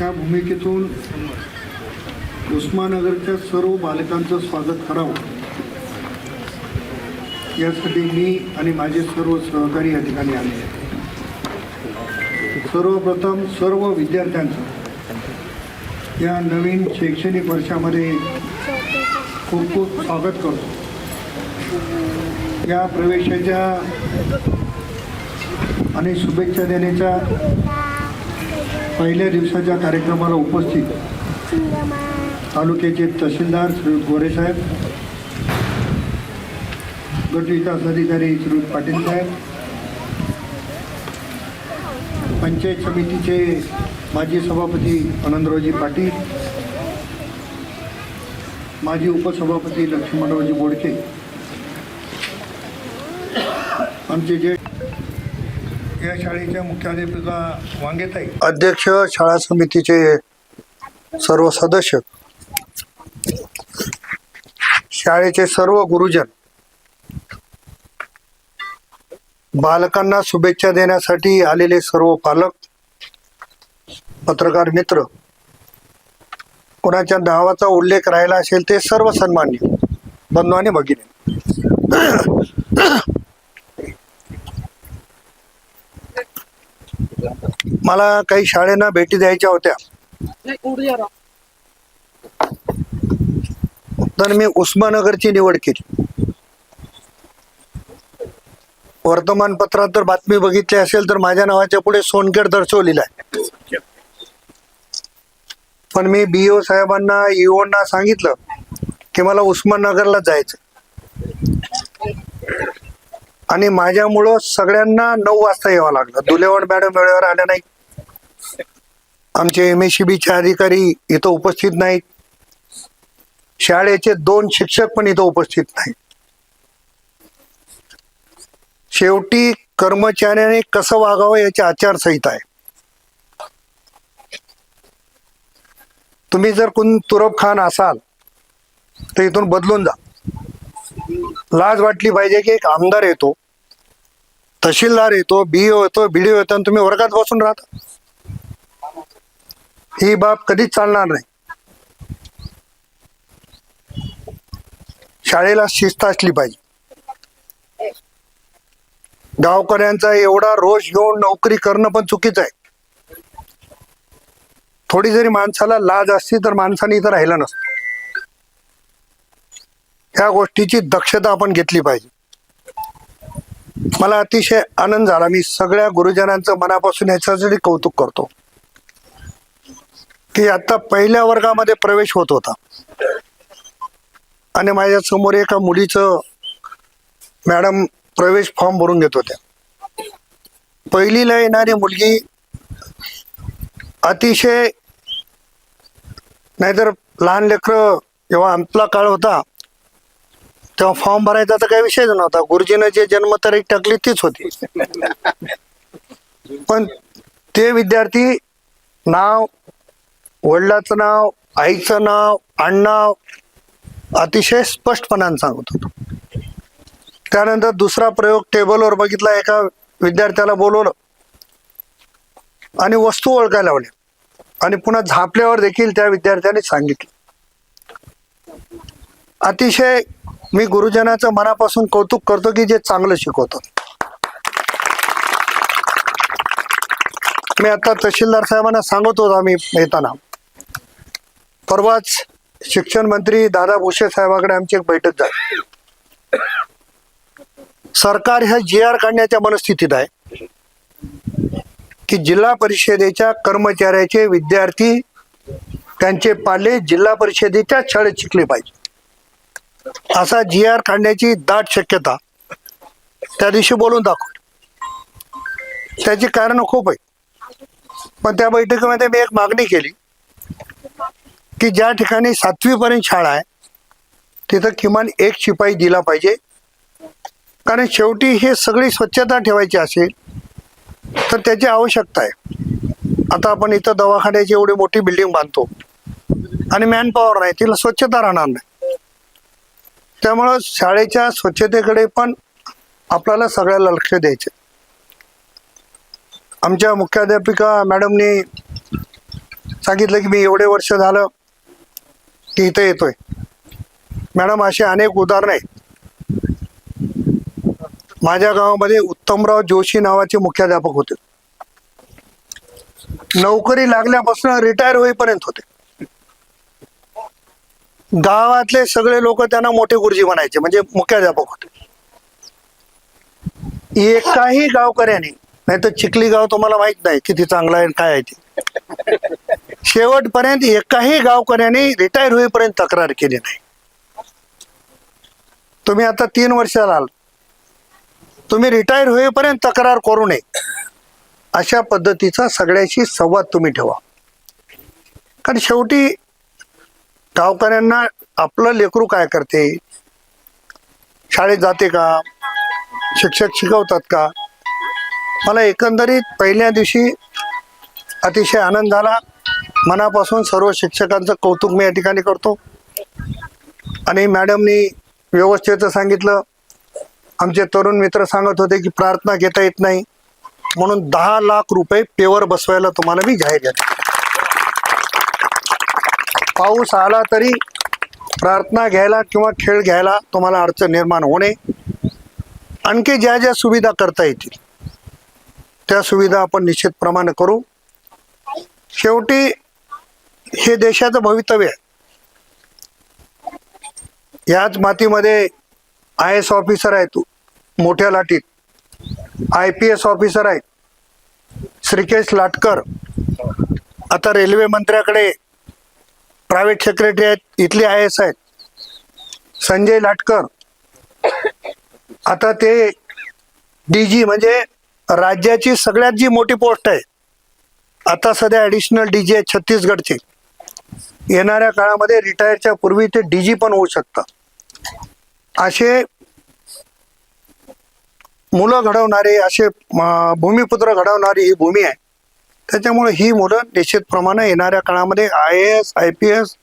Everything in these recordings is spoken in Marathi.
त्या भूमिकेतून उस्मानगरच्या सर्व बालकांचं स्वागत करावं. यासाठी मी आणि माझे सर्व सहकारी या ठिकाणी आले. सर्वप्रथम सर्व विद्यार्थ्यांचं या नवीन शैक्षणिक वर्षामध्ये खूप खूप स्वागत करतो. या प्रवेशाच्या आणि शुभेच्छा देण्याच्या पहिल्या दिवसाच्या कार्यक्रमाला उपस्थित तालुक्याचे तहसीलदार श्री गोरेसाहेब गट विकास अधिकारी श्री पाटील साहेब पंचायत समितीचे माजी सभापती आनंदरावजी पाटील माजी उपसभापती लक्ष्मणरावजी बोडके आमचे जे या शाळेच्या मुख्याध्यापिका वांगेताई. अध्यक्ष शाळा समितीचे सर्व सदस्य शाळेचे सर्व गुरुजन बालकांना शुभेच्छा देण्यासाठी आलेले सर्व पालक पत्रकार मित्र कोणाच्या नावाचा उल्लेख राहिला असेल ते सर्व सन्मान्य बंधू आणि भगिनी. मला काही शाळेंना भेटी द्यायच्या होत्या. तर मी उस्मानगरची निवड केली. वर्तमानपत्रात जर बातमी बघितली असेल तर माझ्या नावाच्या पुढे सोनखेड दर्शवलेला आहे. पण मी बीओ साहेबांना ईओना सांगितलं की मला उस्मानगरला जायचं आणि माझ्यामुळं सगळ्यांना नऊ वाजता यावं लागलं. दुलेवण मॅडम वेळेवर आल्या नाही आमचे एम एस चे अधिकारी इथं उपस्थित नाहीत. शाळेचे दोन शिक्षक पण इथं उपस्थित नाहीत. शेवटी कर्मचाऱ्याने कसं वागावं याची आचारसंहिता आहे. तुम्ही जर कोण तुरब खान असाल तर इथून बदलून जा. लाज वाटली पाहिजे की एक आमदार येतो. तहसीलदार येतो बीओ येतो बीडीओ येतो आणि तुम्ही वर्गात बसून राहता. ही बाब कधीच चालणार नाही. शाळेला शिस्त असली पाहिजे. गावकऱ्यांचा एवढा रोष घेऊन नोकरी करणं पण चुकीचं आहे. थोडी जरी माणसाला लाज असती तर माणसाने इथं राहिलं नसतं. ह्या गोष्टीची दक्षता आपण घेतली पाहिजे. मला अतिशय आनंद झाला. मी सगळ्या गुरुजनांचं मनापासून याच्यासाठी कौतुक करतो. की आता पहिल्या वर्गामध्ये प्रवेश होत होता. आणि माझ्यासमोर एका मुलीचं मॅडम प्रवेश फॉर्म भरून घेत होत्या. पहिलीला येणारी मुलगी अतिशय नाहीतर लहान लेकरं जेव्हा आपला काळ होता तेव्हा फॉर्म भरायचा तर काही विषयच नव्हता. गुरुजीनं जे जन्मतारीख टाकली तीच होती. पण ते विद्यार्थी नाव वडिलाचं नाव आईचं नाव आडनाव अतिशय स्पष्टपणाने सांगत होतो. त्यानंतर दुसरा प्रयोग टेबलवर बघितला एका विद्यार्थ्याला बोलवलं आणि वस्तू ओळखायला लावल्या आणि पुन्हा झापल्यावर देखील त्या विद्यार्थ्याने सांगितलं. अतिशय मी गुरुजनाचं मनापासून कौतुक करतो की जे चांगलं शिकवतात मी आता तहसीलदार साहेबांना सांगत होतो आम्ही येताना. परवाच शिक्षण मंत्री दादा भुसे साहेबाकडे आमची एक बैठक झाली. सरकार ह्या जी आर काढण्याच्या मनस्थितीत आहे. की जिल्हा परिषदेच्या कर्मचाऱ्याचे विद्यार्थी त्यांचे पाले जिल्हा परिषदेच्या शाळेत शिकले पाहिजे. असा जी आर काढण्याची दाट शक्यता. त्या दिवशी बोलून दाखव त्याची कारण खूप आहे पण त्या बैठकीमध्ये मी एक मागणी केली की ज्या ठिकाणी सातवीपर्यंत शाळा आहे तिथं किमान एक शिपाई दिला पाहिजे. कारण शेवटी हे सगळी स्वच्छता ठेवायची असेल तर त्याची आवश्यकता आहे. आता आपण इथं दवाखान्याची एवढी मोठी बिल्डिंग बांधतो. आणि मॅनपॉवर नाही तिला स्वच्छता राहणार नाही. त्यामुळं शाळेच्या स्वच्छतेकडे पण आपल्याला सगळ्याला लक्ष द्यायचे. आमच्या मुख्याध्यापिका मॅडमनी सांगितलं की मी एवढे वर्ष झालं की इथं येतोय. मॅडम असे अनेक उदाहरण आहेत. माझ्या गावामध्ये उत्तमराव जोशी नावाचे मुख्याध्यापक होते. नोकरी लागल्यापासून रिटायर होईपर्यंत होते. गावातले सगळे लोक त्यांना मोठे गुरुजी म्हणायचे म्हणजे मुख्याध्यापक होते. एकाही गावकऱ्याने नाही तर चिखली गाव तुम्हाला माहीत नाही किती चांगला आहे आणि काय आहे ते. शेवटपर्यंत एकाही गावकऱ्याने रिटायर होईपर्यंत तक्रार केली नाही. तुम्ही आता तीन वर्षाला आल तुम्ही रिटायर होईपर्यंत तक्रार करू नये. अशा पद्धतीचा सगळ्याशी संवाद तुम्ही ठेवा. कारण शेवटी गावकऱ्यांना आपलं लेकरू काय करते? शाळेत जाते का? शिक्षक शिकवतात का? मला एकंदरीत पहिल्या दिवशी अतिशय आनंद झाला मनापासून सर्व शिक्षकांचं कौतुक मी या ठिकाणी करतो. आणि मॅडमनी व्यवस्थेचं सांगितलं. आमचे तरुण मित्र सांगत होते की प्रार्थना घेता येत नाही. म्हणून दहा लाख रुपये पेवर बसवायला तुम्हाला मी जाहीर केलं. पाऊस आला तरी प्रार्थना घ्यायला किंवा खेळ घ्यायला तुम्हाला अडचण निर्माण होणे आणखी ज्या ज्या सुविधा करता येतील त्या सुविधा आपण निश्चितप्रमाणे करू. शेवटी हे देशाचं भवितव्य आहे. याच मातीमध्ये आय एस ऑफिसर आहेत मोठ्या लाटीत. आय पी एस ऑफिसर आहेत. श्रीकेश लाटकर. आता रेल्वे मंत्र्याकडे प्रायव्हेट सेक्रेटरी आहेत इथले आय एस आहेत. संजय लाटकर. आता ते डी जी म्हणजे राज्याची सगळ्यात जी मोठी पोस्ट आहे आता सध्या ॲडिशनल डी जी आहे छत्तीसगडचे. येणाऱ्या काळामध्ये रिटायरच्या पूर्वी ते डी जी पण होऊ शकतात असे मुलं घडवणारे असे भूमिपुत्र घडवणारी ही भूमी आहे. त्याच्यामुळे ही मुलं निश्चितप्रमाणे येणाऱ्या काळामध्ये I A S I P S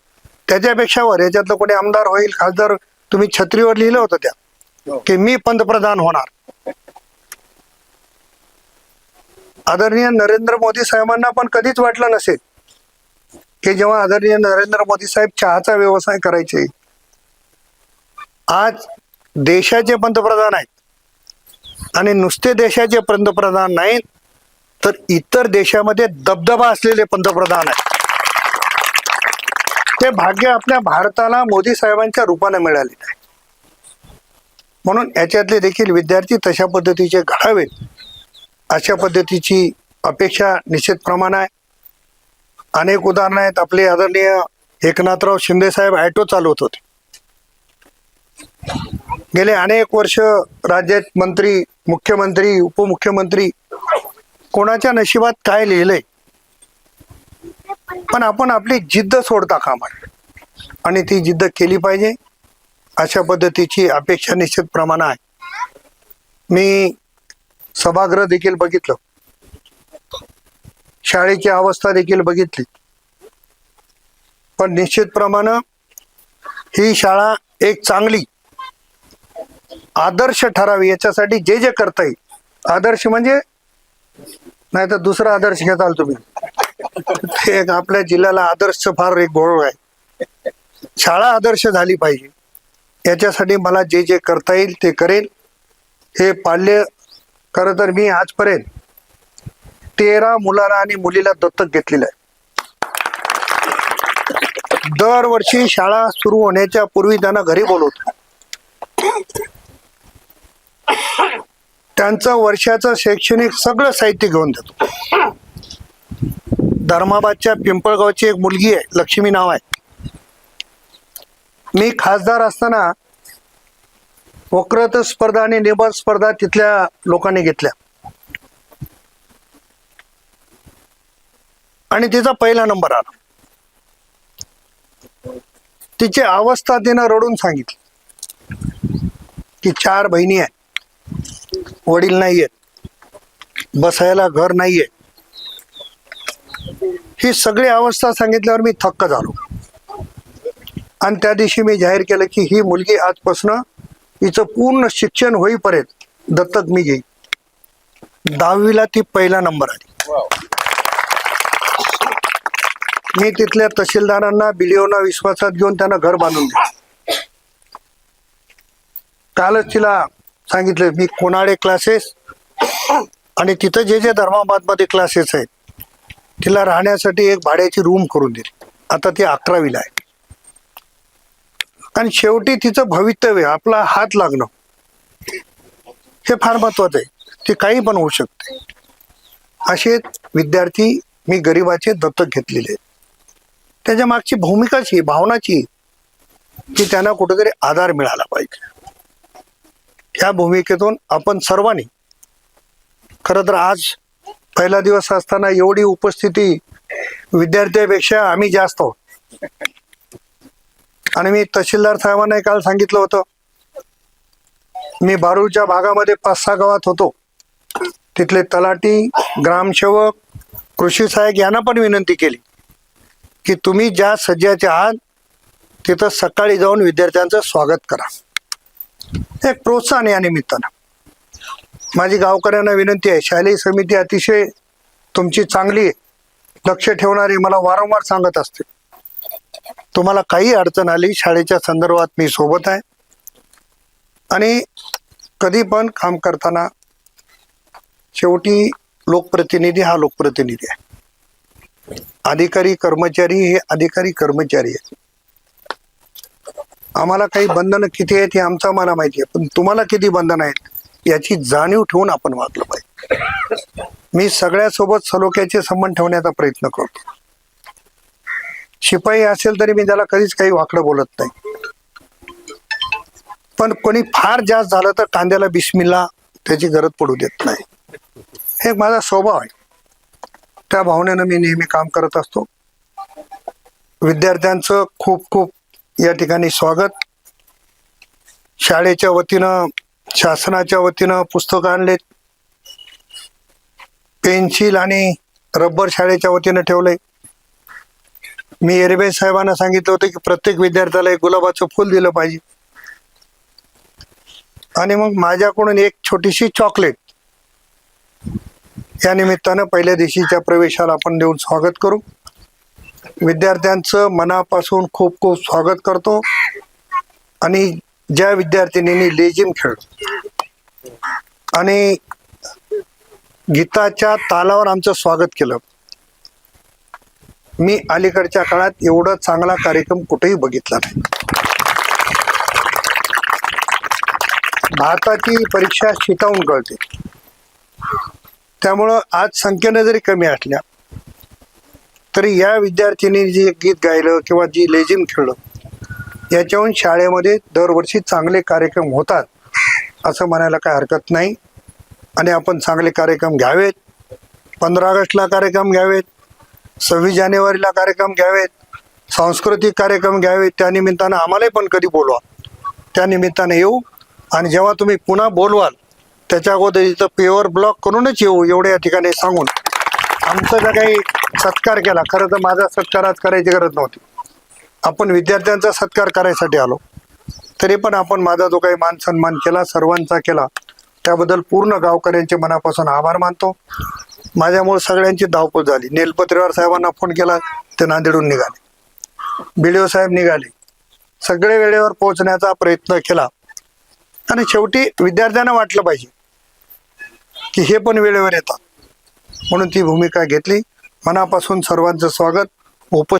त्याच्यापेक्षा वर याच्यातलं कोणी आमदार होईल खासदार तुम्ही छत्रीवर लिहिलं होतं त्या की मी पंतप्रधान होणार. आदरणीय नरेंद्र मोदी साहेबांना पण कधीच वाटलं नसेल की जेव्हा आदरणीय नरेंद्र मोदी साहेब चहाचा व्यवसाय करायचे आज देशाचे पंतप्रधान आहेत आणि नुसते देशाचे पंतप्रधान नाहीत तर इतर देशामध्ये दबदबा असलेले पंतप्रधान आहेत. ते भाग्य आपल्या भारताला मोदी साहेबांच्या रूपाने मिळाले नाही. म्हणून याच्यातले देखील विद्यार्थी तशा पद्धतीचे घडावेत अशा पद्धतीची अपेक्षा निश्चितप्रमाणे आहे. अनेक उदाहरणं आहेत. आपले आदरणीय एकनाथराव शिंदे साहेब ॲटो चालवत होते. गेले अनेक वर्ष राज्यात मंत्री मुख्यमंत्री उपमुख्यमंत्री कोणाच्या नशिबात काय लिहिलंय? पण आपण आपली जिद्द सोडता कामा आणि ती जिद्द केली पाहिजे. अशा पद्धतीची अपेक्षा निश्चित प्रमाण आहे. मी सभागृह देखील बघितलं. शाळेची अवस्था देखील बघितली. पण निश्चितप्रमाणे ही शाळा एक चांगली आदर्श ठरावी याच्यासाठी जे जे करता येईल. आदर्श म्हणजे नाही तर दुसरा आदर्श घेताल तुम्ही. ते एक आपल्या जिल्ह्याला आदर्श फार एक गोळ आहे. शाळा आदर्श झाली पाहिजे. याच्यासाठी मला जे जे करता येईल ते करेल. हे पाल्य खरं तर मी आजपर्यंत तेरा मुलाला आणि मुलीला दत्तक घेतलेलं आहे. दरवर्षी शाळा सुरू होण्याच्या पूर्वी त्यांना घरी बोलवतो. त्यांचं वर्षाचं शैक्षणिक सगळं साहित्य घेऊन देतो. धर्माबादच्या पिंपळगावची एक मुलगी आहे लक्ष्मी नाव आहे. मी खासदार असताना वक्रत स्पर्धा आणि निबंध स्पर्धा तिथल्या लोकांनी घेतल्या. आणि तिचा पहिला नंबर आला. तिची अवस्था तिनं रडून सांगितली. की चार बहिणी आहेत. वडील नाहीयेत. बसायला घर नाहीये ही सगळी अवस्था सांगितल्यावर मी थक्क झालो. आणि त्या दिवशी मी जाहीर केलं की ही मुलगी आजपासून हिचं पूर्ण शिक्षण होईपर्यंत दत्तक मी घेईन. दहावीला ती पहिला नंबर आली. मी तिथल्या तहसीलदारांना बिलिओना विश्वासात घेऊन त्यांना घर बांधून दिलं. कालच तिला सांगितलं मी कोणाडे क्लासेस आणि तिथं जे जे धर्माबादमध्ये क्लासेस आहेत तिला राहण्यासाठी एक भाड्याची रूम करून दिली. आता ती अकरावीला आहे. आणि शेवटी तिचं भवितव्य आपला हात लागणं हे फार महत्वाचं आहे. ते काही पण होऊ शकते. असे विद्यार्थी मी गरिबाचे दत्तक घेतलेले त्याच्या मागची भूमिकाची भावनाची की त्यांना कुठेतरी आधार मिळाला पाहिजे. या भूमिकेतून आपण सर्वांनी खरं तर आज पहिला दिवस असताना एवढी उपस्थिती विद्यार्थ्यापेक्षा आम्ही जास्त आहोत. आणि मी तहसीलदार साहेबांना काल सांगितलं होतं मी बारूच्या भागामध्ये पाच सहा गावात होतो. तिथले तलाटी ग्रामसेवक कृषी सहाय्यक यांना पण विनंती केली की तुम्ही ज्या सज्जाचे आहात तिथं सकाळी जाऊन विद्यार्थ्यांचं स्वागत करा. एक प्रोत्साहन या निमित्तानं. माझी गावकऱ्यांना विनंती आहे शालेय समिती अतिशय तुमची चांगली आहे. लक्ष ठेवणारी मला वारंवार सांगत असते. तुम्हाला काही अडचण आली शाळेच्या संदर्भात मी सोबत आहे. आणि कधी पण काम करताना शेवटी लोकप्रतिनिधी हा लोकप्रतिनिधी आहे. अधिकारी कर्मचारी हे अधिकारी कर्मचारी आहेत. आम्हाला काही बंधनं किती आहेत हे आमचं आम्हाला माहिती आहे पण तुम्हाला किती बंधन आहेत याची जाणीव ठेवून आपण वागलं पाहिजे. मी सगळ्यासोबत सलोख्याचे संबंध ठेवण्याचा प्रयत्न करतो. शिपाई असेल तरी मी त्याला कधीच काही वाकडं बोलत नाही. पण कोणी फार जास्त झालं तर कांद्याला बिस्मिल्ला त्याची गरज पडू देत नाही. हे माझा स्वभाव आहे. त्या भावनेनं मी नेहमी काम करत असतो. विद्यार्थ्यांचं खूप खूप या ठिकाणी स्वागत. शाळेच्या वतीनं शासनाच्या वतीनं पुस्तकं आणलेत. पेन्सिल आणि रबर शाळेच्या वतीनं ठेवलंय. मी एरबे साहेबांना सांगितलं होतं की प्रत्येक विद्यार्थ्याला एक गुलाबाचं फुल दिलं पाहिजे. आणि मग माझ्याकडून एक छोटीशी चॉकलेट. या निमित्तानं पहिल्या दिवशीच्या प्रवेशाला आपण देऊन स्वागत करू. विद्यार्थ्यांचं मनापासून खूप खूप स्वागत करतो. आणि ज्या विद्यार्थिनींनी लेझिम खेळ आणि गीताच्या तालावर आमचं स्वागत केलं. मी अलीकडच्या काळात एवढा चांगला कार्यक्रम कुठेही बघितला नाही. भारताची परीक्षा शिकावून कळते त्यामुळं आज संख्येनं जरी कमी असल्या तरी या विद्यार्थिनी जे गीत गायलं किंवा जी लेझिम खेळलं याच्याहून शाळेमध्ये दरवर्षी चांगले कार्यक्रम होतात असं म्हणायला काय हरकत नाही. आणि आपण चांगले कार्यक्रम घ्यावेत. पंधरा ऑगस्टला कार्यक्रम घ्यावेत. सव्वीस जानेवारीला कार्यक्रम घ्यावेत. सांस्कृतिक कार्यक्रम घ्यावेत. त्या निमित्तानं आम्हालाही पण कधी बोलवा. त्यानिमित्तानं येऊ. आणि जेव्हा तुम्ही पुन्हा बोलवाल त्याच्या अगोदर इथं पेवर ब्लॉक करूनच येऊ एवढ्या या ठिकाणी सांगून. आमचा जर काही सत्कार केला खरं तर माझा सत्कार आज करायची गरज नव्हती. आपण विद्यार्थ्यांचा सत्कार करायसाठी आलो. तरी पण आपण माझा जो काही मान सन्मान केला सर्वांचा केला त्याबद्दल पूर्ण गावकऱ्यांचे मनापासून आभार मानतो. माझ्यामुळे सगळ्यांची धावपळ झाली. नेलपत्रीवार साहेबांना फोन केला ते नांदेडून निघाले. बी डी ओ साहेब निघाले. सगळे वेळेवर पोहोचण्याचा प्रयत्न केला. आणि शेवटी विद्यार्थ्यांना वाटलं पाहिजे की हे पण वेळेवर येतात. म्हणून ती भूमिका घेतली. मनापासून सर्वांचं स्वागत. उप